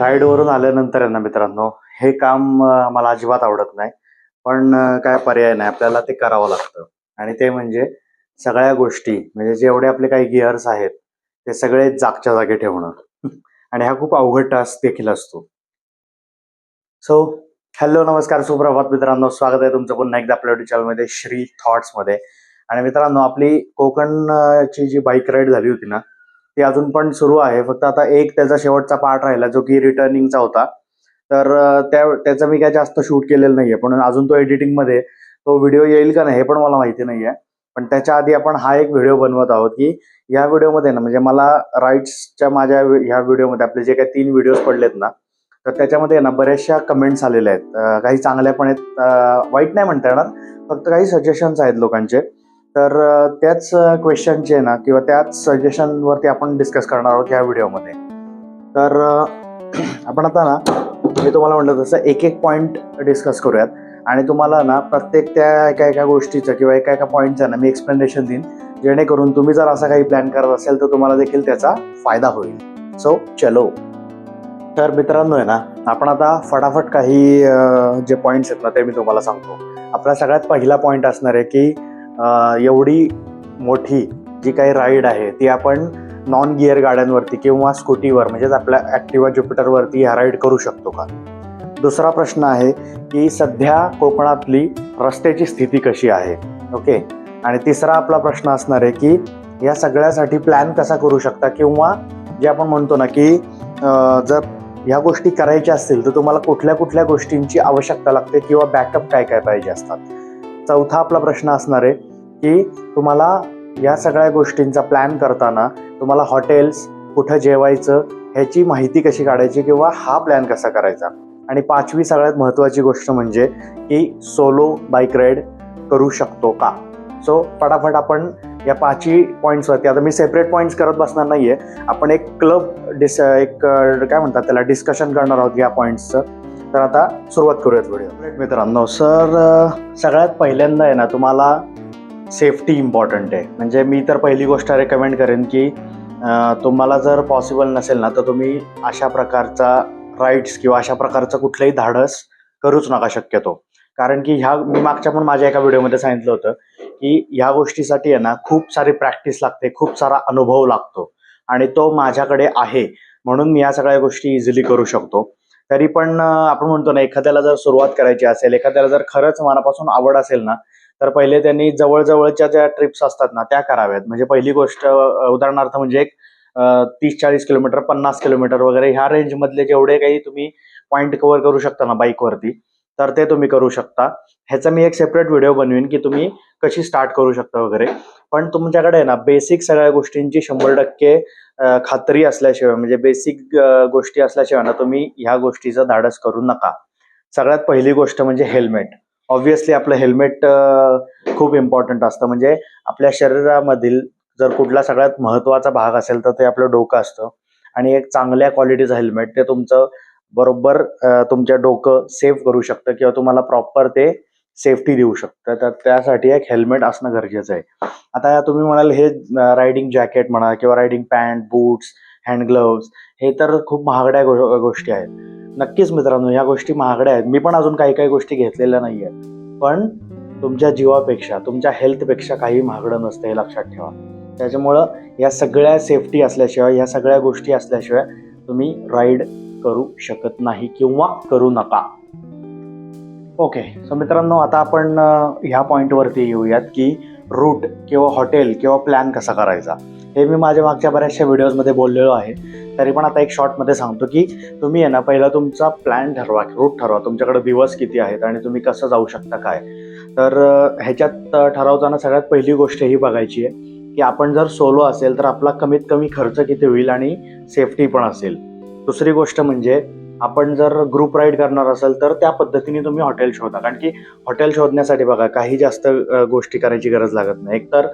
राईडवरून आल्यानंतर आहे ना मित्रांनो हे काम मला अजिबात आवडत नाही. पण काय पर्याय नाही आपल्याला ते करावं लागतं. आणि ते म्हणजे सगळ्या गोष्टी म्हणजे जेवढे आपले काही गिअर्स आहेत ते सगळे जागच्या जागी ठेवणं. आणि हा खूप अवघड टास्क देखील असतो. सो हॅलो नमस्कार सुप्रभात मित्रांनो. स्वागत आहे तुमचं पुन्हा एकदा आपल्या चॅनलमध्ये श्री थॉट्समध्ये आणि मित्रांनो आपली कोकणची जी बाईक राईड झाली होती ना ती अजून पण सुरू आहे. फक्त आता एक त्याचा शेवटचा पार्ट राहिला जो की रिटर्निंगचा होता. तर त्या त्याचं मी काय जास्त शूट केलेलं नाहीये. पण अजून तो एडिटिंगमध्ये तो व्हिडिओ येईल का नाही हे पण मला माहिती नाहीये. पण त्याच्या आधी आपण हा एक व्हिडिओ बनवत आहोत की या व्हिडिओमध्ये ना म्हणजे मला राईट्सच्या माझ्या ह्या व्हिडिओमध्ये आपले जे काही तीन व्हिडिओज पडलेत ना तर त्याच्यामध्ये ना बऱ्याचशा कमेंट्स आलेल्या आहेत. काही चांगल्या पण आहेत. वाईट नाही म्हणता येणार. फक्त काही सजेशन्स आहेत लोकांचे. तर त्याच क्वेश्चनचे ना किंवा त्याच सजेशनवरती आपण डिस्कस करणार आहोत या व्हिडिओमध्ये तर आपण आता ना मी तुम्हाला म्हटलं तसं एक एक पॉईंट डिस्कस करूयात. आणि तुम्हाला ना प्रत्येक त्या एका एका गोष्टीचं किंवा एका एका पॉईंटचं ना मी एक्सप्लेनेशन देईन. जेणेकरून तुम्ही जर असा काही प्लॅन करत असेल तर तुम्हाला देखील त्याचा फायदा होईल. सो चलो. तर मित्रांनो आहे ना आपण आता फटाफट काही जे पॉईंट्स आहेत ना ते मी तुम्हाला सांगतो. आपला सगळ्यात पहिला पॉईंट असणार आहे की एवढी मोठी जी काही राईड आहे ती आपण नॉन गिअर गाड्यांवरती किंवा स्कूटीवर म्हणजेच आपल्या ॲक्टिवा ज्युपिटरवरती ह्या राईड करू शकतो का? दुसरा प्रश्न आहे की सध्या कोकणातली रस्त्याची स्थिती कशी आहे? ओके आणि तिसरा आपला प्रश्न असणार आहे की या सगळ्यासाठी प्लॅन कसा करू शकता? किंवा जे आपण म्हणतो ना की जर ह्या गोष्टी करायच्या असतील तर तुम्हाला कुठल्या कुठल्या गोष्टींची आवश्यकता लागते? किंवा बॅकअप काय काय पाहिजे असतात? चौथा आपला प्रश्न असणार आहे की तुम्हाला या सगळ्या गोष्टींचा प्लॅन करताना तुम्हाला हॉटेल्स कुठं जेवायचं ह्याची माहिती कशी काढायची किंवा हा प्लॅन कसा करायचा? आणि पाचवी सगळ्यात महत्त्वाची गोष्ट म्हणजे की सोलो बाईक राईड करू शकतो का? सो फटाफट आपण या पाचही पॉईंट्सवरती आता मी सेपरेट पॉईंट्स करत बसणार नाही आहे आपण एक क्लब डिस एक काय म्हणतात त्याला डिस्कशन करणार आहोत या पॉईंट्सचं तर आता सुरुवात करूयात व्हिडिओ मित्रांनो सर सगळ्यात पहिल्यांदा आहे ना तुम्हाला सेफ्टी इम्पॉर्टंट आहे. म्हणजे मी तर पहिली गोष्ट रेकमेंड करेन की तुम्हाला जर पॉसिबल नसेल ना तर तुम्ही अशा प्रकारचा राईड्स किंवा अशा प्रकारचं कुठलंही धाडस करूच नका शक्यतो. कारण की ह्या मी मागच्या पण माझ्या एका व्हिडिओमध्ये सांगितलं होतं की ह्या गोष्टीसाठी आहे ना खूप सारी प्रॅक्टिस लागते खूप सारा अनुभव लागतो. आणि तो माझ्याकडे आहे. म्हणून मी या सगळ्या गोष्टी इझिली करू शकतो. तरी पण आपण म्हणतो ना एखाद्याला जर सुरुवात करायची असेल एखाद्याला जर खरंच मनापासून आवड असेल ना तर पहिले त्यांनी जवळजवळच्या ज्या ट्रिप्स असतात ना त्या कराव्यात. म्हणजे पहिली गोष्ट उदाहरणार्थ म्हणजे एक तीस चाळीस किलोमीटर पन्नास किलोमीटर वगैरे ह्या रेंजमधले जेवढे काही तुम्ही पॉईंट कव्हर करू शकता ना बाईकवरती तर ते तुम्ही करू शकता. ह्याचा मी एक सेपरेट व्हिडिओ बनवीन की तुम्ही कशी स्टार्ट करू शकता वगैरे. पण तुमच्याकडे आहे ना बेसिक सगळ्या गोष्टींची शंभर टक्के खात्री असल्याशिवाय म्हणजे बेसिक गोष्टी असल्याशिवाय ना तुम्ही ह्या गोष्टीचं धाडस करू नका. सगळ्यात पहिली गोष्ट म्हणजे हेल्मेट ऑब्व्हियसली आपलं हेल्मेट खूप इम्पॉर्टंट असतं. म्हणजे आपल्या शरीरामधील जर कुठला सगळ्यात महत्त्वाचा भाग असेल तर ते आपलं डोकं असतं. आणि एक चांगल्या क्वालिटीचं हेल्मेट ते तुमचं बरोबर तुमच्या डोकं सेव्ह करू शकतं किंवा तुम्हाला प्रॉपर ते सेफ्टी देऊ शकतं. तर त्यासाठी एक हेल्मेट असणं गरजेचं आहे. आता तुम्ही म्हणाल हे रायडिंग जॅकेट म्हणा किंवा riding pant boots hand gloves हे तर खूप महागड्या गो गोष्टी आहेत. नक्कीच मित्रांनो ह्या गोष्टी महागड्या आहेत. मी पण अजून काही काही गोष्टी घेतलेल्या नाही आहेत पण तुमच्या जीवापेक्षा तुमच्या हेल्थपेक्षा काही महागडं नसतं हे लक्षात ठेवा. त्याच्यामुळं या सगळ्या सेफ्टी असल्याशिवाय या सगळ्या गोष्टी असल्याशिवाय तुम्ही राईड करू शकत नाही किंवा करू नका. ओके सो मित्रांनो आता आपण ह्या पॉईंटवरती येऊयात की रूट किंवा हॉटेल किंवा प्लॅन कसा करायचा. हे मी माझ्या मागच्या बऱ्याचशा व्हिडिओजमध्ये बोललेलो आहे. तरी पण आता एक शॉर्टमध्ये सांगतो की तुम्ही आहे ना पहिला तुमचा प्लॅन ठरवा रूट ठरवा. तुमच्याकडे दिवस किती आहेत आणि तुम्ही कसं जाऊ शकता काय? तर ह्याच्यात ठरवताना सगळ्यात पहिली गोष्ट ही बघायची आहे की आपण जर सोलो असेल तर आपला कमीत कमी खर्च किती होईल आणि सेफ्टी पण असेल. दुसरी गोष्ट म्हणजे आपण जर ग्रुप राईड करणार असेल तर त्या पद्धतीने तुम्ही हॉटेल शोधा. कारण की हॉटेल शोधण्यासाठी बघा काही जास्त गोष्टी करायची गरज लागत नाही. एकतर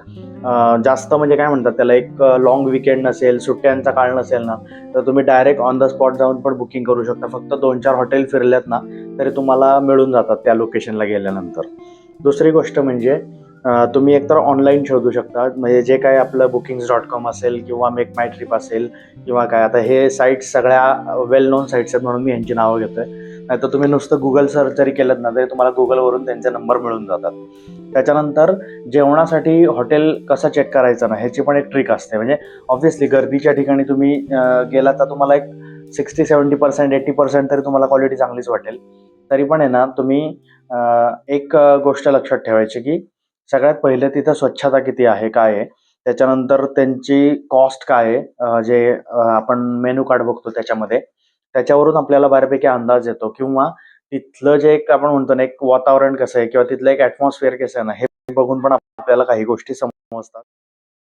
जास्त म्हणजे काय म्हणतात त्याला एक लॉंग विकेंड नसेल सुट्ट्यांचा काळ नसेल ना तर तुम्ही डायरेक्ट ऑन द स्पॉट जाऊन पण बुकिंग करू शकता. फक्त दोन चार हॉटेल फिरल्यात ना तरी तुम्हाला मिळून जातात त्या लोकेशनला गेल्यानंतर. दुसरी गोष्ट म्हणजे तुम्ही एकतर ऑनलाईन शोधू शकता. म्हणजे जे काय आपलं बुकिंग्स डॉट कॉम असेल किंवा मेक माय ट्रिप असेल किंवा काय. आता हे साईट्स सगळ्या वेल नोन साईट्स आहेत म्हणून मी यांची नावं घेतो आहे नाही तर तुम्ही नुसतं गुगल सर्च जरी केलं ना तरी तुम्हाला गुगलवरून त्यांचे नंबर मिळून जातात. त्याच्यानंतर जेवणासाठी हॉटेल कसं चेक करायचं ना ह्याची पण एक ट्रिक असते. म्हणजे ऑब्व्हियसली गर्दीच्या ठिकाणी तुम्ही गेला तर तुम्हाला एक sixty seventy percent eighty percent तरी तुम्हाला क्वालिटी चांगलीच वाटेल. तरी पण आहे ना तुम्ही एक गोष्ट लक्षात ठेवायची की सगळ्यात पहिले तिथं स्वच्छता किती आहे काय आहे? त्याच्यानंतर त्यांची कॉस्ट काय आहे? जे आपण मेनू कार्ड बघतो त्याच्यामध्ये. त्याच्यावरून आपल्याला बऱ्यापैकी अंदाज येतो. किंवा तिथलं जे एक आपण म्हणतो ना एक वातावरण कसं आहे किंवा तिथलं एक ॲटमॉस्फिअर कसं आहे ना हे बघून पण आपल्याला काही गोष्टी समजतात.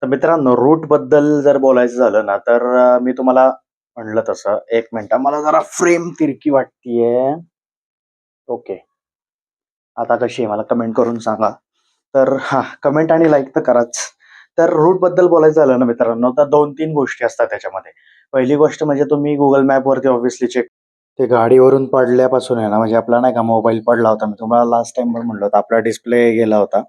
तर मित्रांनो रूटबद्दल जर बोलायचं झालं ना तर मी तुम्हाला म्हणलं तसं. एक मिनिट मला जरा फ्रेम तिरकी वाटतीये. ओके आता कशी आहे मला कमेंट करून सांगा. तर हा कमेंट आणि लाईक तर कराच. तर रूटबद्दल बोलायचं झालं ना मित्रांनो तर दोन तीन गोष्टी असतात त्याच्यामध्ये. पहिली गोष्ट म्हणजे तुम्ही गुगल मॅपवरती ऑब्व्हियसली चेक ते गाडीवरून पडल्यापासून आहे ना म्हणजे आपला नाही का मोबाईल पडला होता मी तुम्हाला लास्ट टाइम पण म्हणलं होतं आपला डिस्प्ले गेला होता.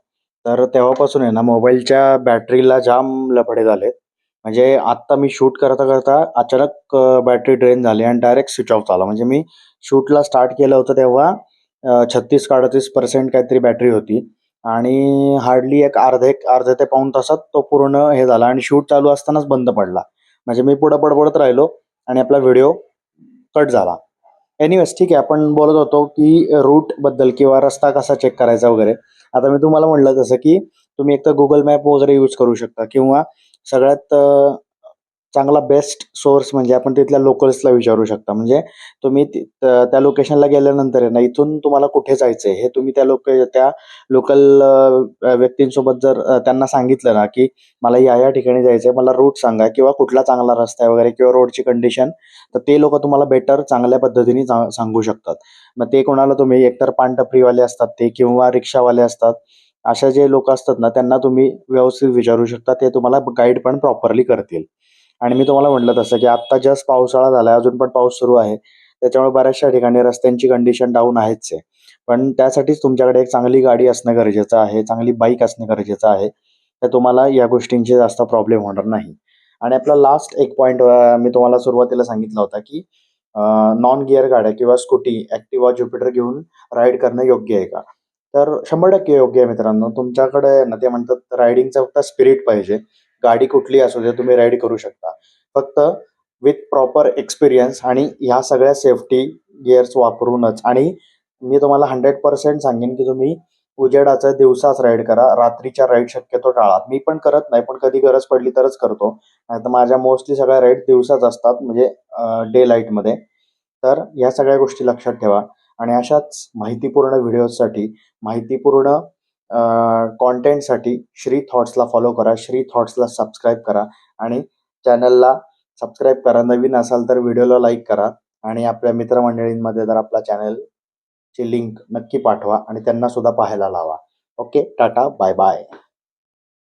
तर तेव्हापासून आहे ना मोबाईलच्या बॅटरीला जाम लफडे झाले म्हणजे आत्ता मी शूट करता करता अचानक बॅटरी ड्रेन झाली आणि डायरेक्ट स्विच ऑफ झाला. म्हणजे मी शूटला स्टार्ट केलं होतं तेव्हा छत्तीस का अडतीस पर्सेंट काहीतरी बॅटरी होती. आणि हार्डली एक अर्धे एक अर्ध्या ते पाऊण तासात तो पूर्ण हे झाला आणि शूट चालू असतानाच बंद पडला. म्हणजे मी पुढं बडबडत राहिलो आणि आपला व्हिडिओ कट झाला. एनिवेज ठीक आहे आपण बोलत होतो की रूटबद्दल किंवा रस्ता कसा चेक करायचा वगैरे. आता मी तुम्हाला म्हणलं तसं की तुम्ही एक तर गुगल मॅप वगैरे यूज करू शकता किंवा सगळ्यात चांगला बेस्ट सोर्स म्हणजे आपण तिथल्या लोकल्सला विचारू शकता. म्हणजे तुम्ही त्या लोकेशनला गेल्यानंतर आहे ना इथून तुम्हाला कुठे जायचंय हे तुम्ही त्या लोक त्या लोकल व्यक्तींसोबत जर त्यांना सांगितलं ना की मला या या ठिकाणी जायचंय मला रूट सांगा किंवा कुठला चांगला रस्ता आहे वगैरे किंवा रोडची कंडिशन तर ते लोक तुम्हाला बेटर चांगल्या पद्धतीने सांगू शकतात. मग ते कोणाला तुम्ही एकतर पानटपरीवाले असतात ते किंवा रिक्षावाले असतात अशा जे लोक असतात ना त्यांना तुम्ही व्यवस्थित विचारू शकता ते तुम्हाला गाईड पण प्रॉपरली करतील. आणि मी तुम्हाला म्हटलं तसं की आत्ता जस्ट पावसाळा झाला अजून पण पाऊस सुरू आहे. त्याच्यामुळे बऱ्याचशा ठिकाणी रस्त्यांची कंडिशन डाऊन आहेच आहे. पण त्यासाठीच तुमच्याकडे एक चांगली गाडी असणं गरजेचं आहे चांगली बाईक असणं गरजेचं आहे. तर तुम्हाला या गोष्टींचे जास्त प्रॉब्लेम होणार नाही. आणि आपला लास्ट एक पॉईंट मी तुम्हाला सुरुवातीला सांगितला होता की नॉन गिअर गाड्या किंवा स्कूटी ॲक्टिवा ज्युपिटर घेऊन राईड करणं योग्य आहे का? तर शंभर टक्के योग्य आहे मित्रांनो. तुमच्याकडे ना ते म्हणतात रायडिंगचा फक्त स्पिरिट पाहिजे. गाडी कुठली असू दे तुम्ही राईड करू शकता. फक्त विथ प्रॉपर एक्सपिरियन्स आणि ह्या सगळ्या सेफ्टी गिअर्स वापरूनच. आणि मी तुम्हाला हंड्रेड पर्सेंट सांगेन की तुम्ही उजेडाचं दिवसाच राईड करा. रात्रीच्या राईड शक्यतो टाळा. मी पण करत नाही पण कधी गरज पडली तरच करतो. नाही तर माझ्या मोस्टली सगळ्या राईड दिवसाच असतात म्हणजे डे लाईटमध्ये तर या सगळ्या गोष्टी लक्षात ठेवा. आणि अशाच माहितीपूर्ण व्हिडिओसाठी माहितीपूर्ण कॉन्टेंटसाठी श्री थॉट्सला फॉलो करा. श्री थॉट्सला सबस्क्राईब करा. आणि चॅनलला सबस्क्राईब करा. नवीन असाल तर व्हिडिओला लाईक करा. आणि आपल्या मित्रमंडळींमध्ये जर आपला चॅनलची लिंक नक्की पाठवा आणि त्यांना सुद्धा पाहायला लावा. ओके टाटा. Bye bye